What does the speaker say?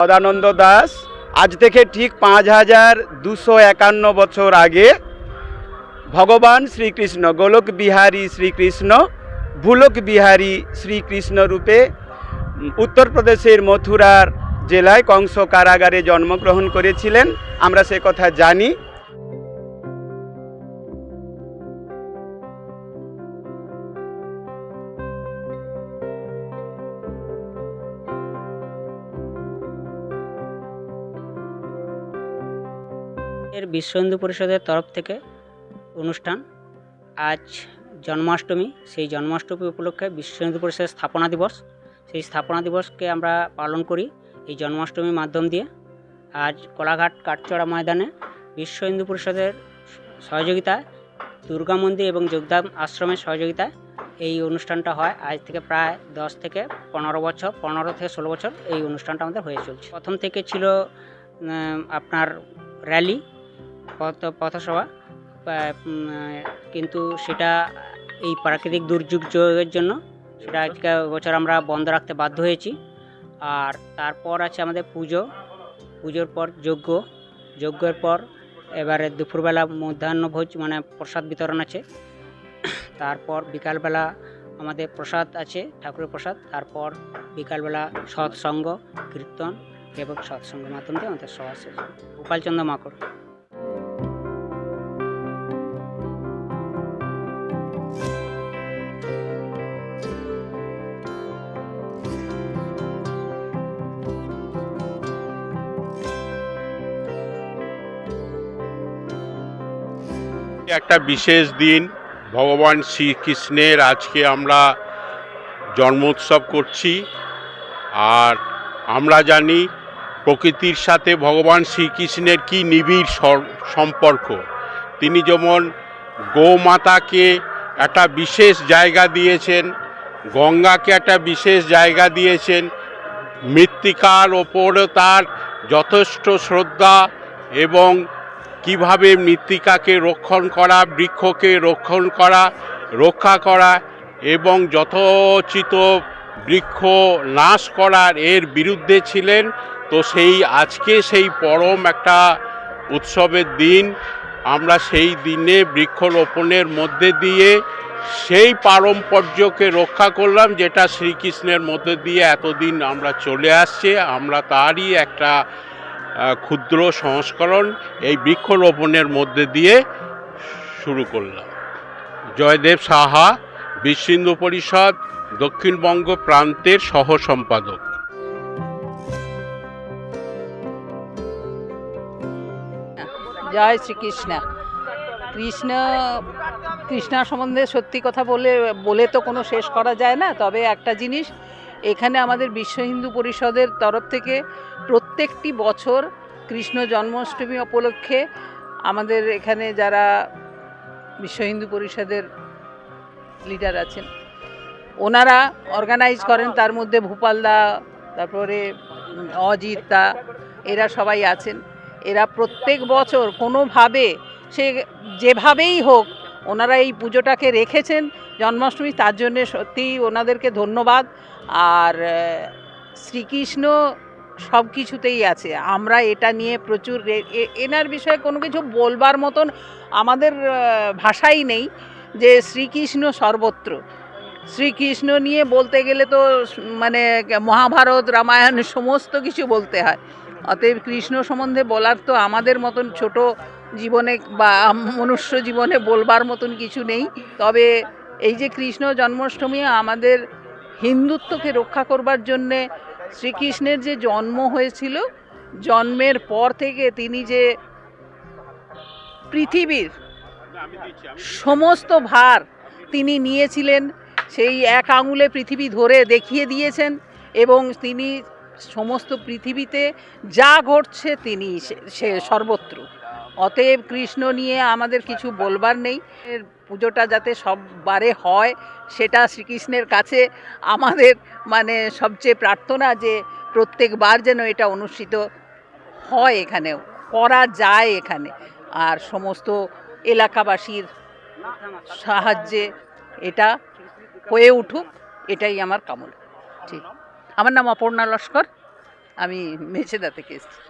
সদানন্দ দাস। আজ থেকে ঠিক পাঁচ হাজার দুশো একান্ন বছর আগে ভগবান শ্রীকৃষ্ণ, গোলক বিহারী শ্রীকৃষ্ণ, ভুলক বিহারী শ্রীকৃষ্ণ রূপে উত্তরপ্রদেশের মথুরার জেলায় কংস কারাগারে জন্মগ্রহণ করেছিলেন। আমরা সে কথা জানি। এর বিশ্ব হিন্দু পরিষদের তরফ থেকে অনুষ্ঠান। আজ জন্মাষ্টমী, সেই জন্মাষ্টমী উপলক্ষে বিশ্ব হিন্দু পরিষদের স্থাপনা দিবস। সেই স্থাপনা দিবসকে আমরা পালন করি এই জন্মাষ্টমীর মাধ্যম দিয়ে। আজ কোলাঘাট কাঠচড়া ময়দানে বিশ্ব হিন্দু পরিষদের সহযোগিতায়, দুর্গা মন্দির এবং যোগদান আশ্রমের সহযোগিতায় এই অনুষ্ঠানটা হয়। আজ থেকে প্রায় দশ থেকে পনেরো বছর, পনেরো থেকে ষোলো বছর এই অনুষ্ঠানটা আমাদের হয়ে চলছে। প্রথম থেকে ছিল আপনার র্যালি পথসভা পা- উম, কিন্তু সেটা এই প্রাকৃতিক দুর্যোগ যোগের জন্য সেটা আজকে বছর আমরা বন্ধ রাখতে বাধ্য হয়েছি। আর তারপর আছে আমাদের পুজো। পুজোর পর যজ্ঞ। যজ্ঞের পর এবারে দুপুরবেলা মধ্যাহ্নভোজ মানে প্রসাদ বিতরণ আছে। তারপর বিকালবেলা আমাদের প্রসাদ আছে ঠাকুরের প্রসাদ। তারপর বিকালবেলা সৎসঙ্গ কীর্তন এবং সৎসঙ্গের মাধ্যমে আমাদের সভা শেষ। গোপালচন্দ্র মাকড়। একটা বিশেষ দিন। ভগবান শ্রীকৃষ্ণের আজকে আমরা জন্মোৎসব করছি। আর আমরা জানি প্রকৃতির সাথে ভগবান শ্রীকৃষ্ণের কি নিবিড় সম্পর্ক। তিনি যেমন গোমাতাকে একটা বিশেষ জায়গা দিয়েছেন, গঙ্গাকে একটা বিশেষ জায়গা দিয়েছেন, মৃত্তিকার ওপরও তার যথেষ্ট শ্রদ্ধা এবং কীভাবে মৃত্তিকাকে রক্ষণ করা, বৃক্ষকে রক্ষণ করা, রক্ষা করা এবং যথোচিত বৃক্ষ নাশ করার এর বিরুদ্ধে ছিলেন, তো সেই আজকে সেই পরম একটা উৎসবের দিন। আমরা সেই দিনে বৃক্ষরোপণের মধ্যে দিয়ে সেই পারম্পর্যকে রক্ষা করলাম, যেটা শ্রীকৃষ্ণের মধ্যে দিয়ে এতদিন আমরা চলে আসছে। আমরা তারই একটা ক্ষুদ্র সংস্করণ এই বৃক্ষরোপণের মধ্যে দিয়ে শুরু করলাম। জয়দেব সাহা বিশ্ব হিন্দু পরিষদ, দক্ষিণবঙ্গ প্রান্তের সহ সম্পাদক জয় শ্রীকৃষ্ণ। কৃষ্ণ, কৃষ্ণা সম্বন্ধে সত্যি কথা বলে বলে তো কোনো শেষ করা যায় না, তবে একটা জিনিস এখানে আমাদের বিশ্ব হিন্দু পরিষদের তরফ থেকে প্রত্যেকটি বছর কৃষ্ণ জন্মাষ্টমী উপলক্ষে আমাদের এখানে যারা বিশ্ব হিন্দু পরিষদের লিডার আছেন ওনারা অর্গানাইজ করেন তার মধ্যে ভূপালদা তারপরে উম, অজিত দা এরা সবাই আছেন। এরা প্রত্যেক বছর কোনোভাবে সে যেভাবেই হোক ওনারা এই পুজোটাকে রেখেছেন জন্মাষ্টমী, তার জন্যে সত্যিই ওনাদেরকে ধন্যবাদ। আর শ্রীকৃষ্ণ সব কিছুতেই আছে। আমরা এটা নিয়ে প্রচুর এনার বিষয়ে কোনো কিছু বলবার মতন আমাদের ভাষাই নেই যে শ্রীকৃষ্ণ সর্বত্র। শ্রীকৃষ্ণ নিয়ে বলতে গেলে তো মানে মহাভারত, রামায়ণ, সমস্ত কিছু বলতে হয়। অতএব কৃষ্ণ সম্বন্ধে বলার তো আমাদের মতন ছোট জীবনে বা মনুষ্য জীবনে বলবার মতন কিছু নেই। তবে এই যে কৃষ্ণ জন্মাষ্টমী আমাদের হিন্দুত্বকে রক্ষা করবার জন্যে শ্রীকৃষ্ণের যে জন্ম হয়েছিল, জন্মের পর থেকে তিনি যে পৃথিবীর সমস্ত ভার তিনি নিয়েছিলেন, সেই এক আঙুলে পৃথিবী ধরে দেখিয়ে দিয়েছেন এবং তিনি সমস্ত পৃথিবীতে যা ঘটছে তিনি সে- সর্বত্র। অতএব কৃষ্ণ নিয়ে আমাদের কিছু বলবার নেই। পুজোটা যাতে সববারে হয়, সেটা শ্রীকৃষ্ণের কাছে আমাদের মানে সবচেয়ে প্রার্থনা যে প্রত্যেকবার যেন এটা অনুষ্ঠিত হয় এখানেও, করা যায় এখানে। আর সমস্ত এলাকাবাসীর সাহায্যে এটা হয়ে উঠুক, এটাই আমার কামনা। ঠিক আমার নাম অপর্ণা লস্কর, আমি মেছেদা থেকে এসেছি।